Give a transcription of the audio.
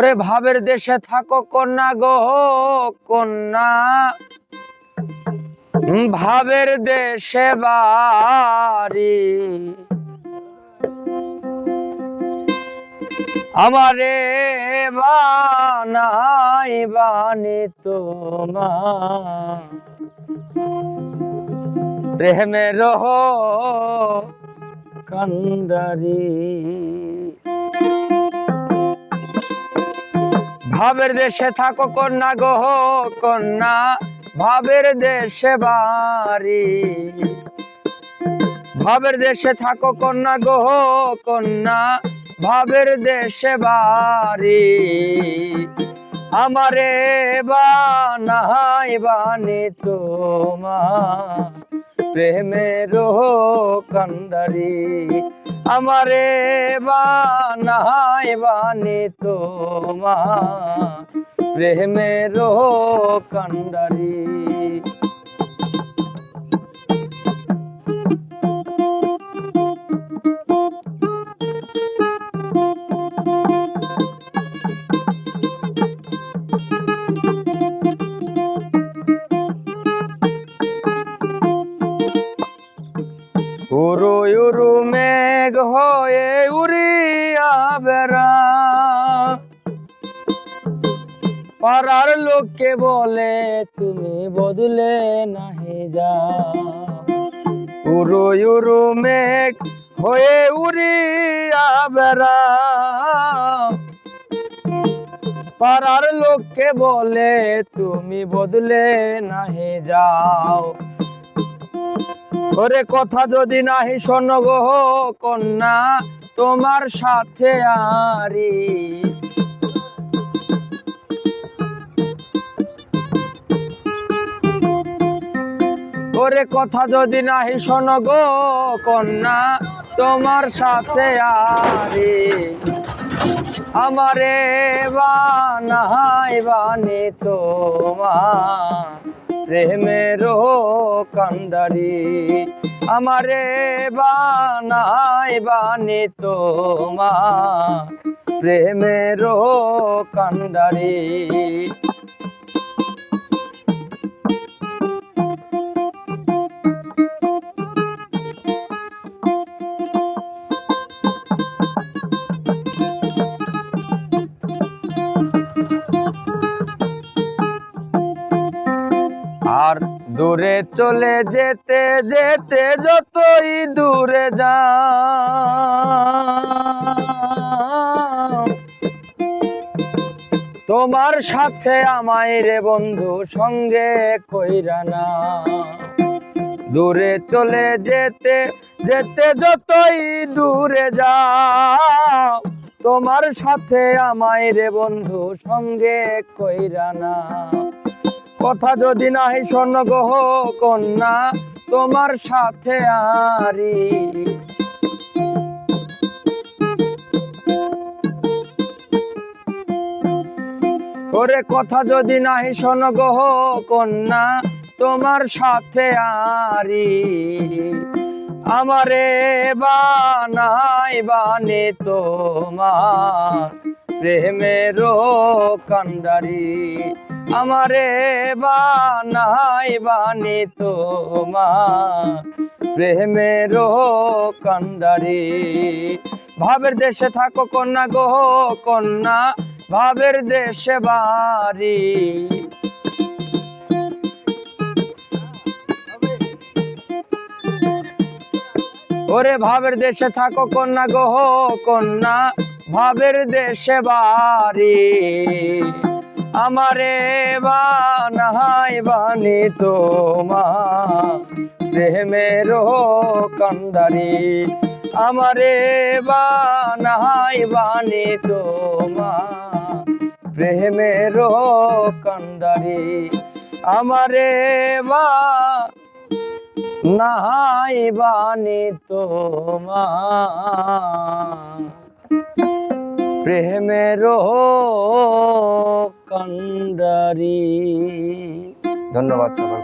ওরে ভাবের দেশে থাকো কন্যা গো, কন্যা। ভাবের দেশে বাড়ি। আমারে বানাই বানি তোমা প্রেমের কান্ডারি। ভাবের দেশে থাকো কন্যা গো কন্যা। ভাবের দেশে বাড়ি। ভাবের দেশে থাকো কন্যা গো কন্যা। ভাবের দেশে বাড়ি। আমারে বানাই বানি তোমা প্রেমের কান্দারি আমারে বানাই বানি তোমা। প্রেমের কান্ডারি। উরু মেঘ হয়ে উড়িয়া বেড়া। পাড়ার লোককে বলে, তুমি বদলে নাহি যা। উরু উরু মেঘ হয়ে উড়িয়া বেড়া। পাড়ার লোককে বলে, তুমি বদলে নাহি যাও। ওরে কথা যদি নাহি শোন গো কন্যা, তোমার সাথে আরি। ওরে কথা যদি নাহি শোন গো কন্যা, তোমার সাথে আরি। আমারে বা বানাই বানি তোমার। প্রেমের কান্দারি আমারে বানাই বানি তোমা প্রেমের কান্ডারি দূরে চলে যেতে যেতে যতই দূরে যা তোমার সাথে আমায় রে বন্ধু, সঙ্গে কইরা না দূরে চলে যেতে যেতে যতই দূরে যা তোমার সাথে আমায় রে বন্ধু, সঙ্গে কইরা না কথা যদি নাহি শোন গহ কন্যা, তোমার সাথে আরি। ওরে কথা যদি নাহি শোন গহ কন্যা, তোমার সাথে আরি। আমারে বানাই বানি তোমার প্রেমের কান্ডারি। আমারে বানাই বানি তোমার। প্রেমের কান্ডারি। ভাবের দেশে থাকো কন্যা গো, কন্যা। ভাবের দেশে বাড়ি। ওরে ভাবের দেশে থাকো কন্যা গো, কন্যা। ভাবের দেশে বাড়ি। আমারে বানাই বানি তোমার। প্রেমের কান্ডারি আমারে বানাই বানি তোমার। প্রেমের কান্ডারি আমারে বা নাই বানি তোমার। প্রেমের কান্ডারি ধন্যবাদ সকলকে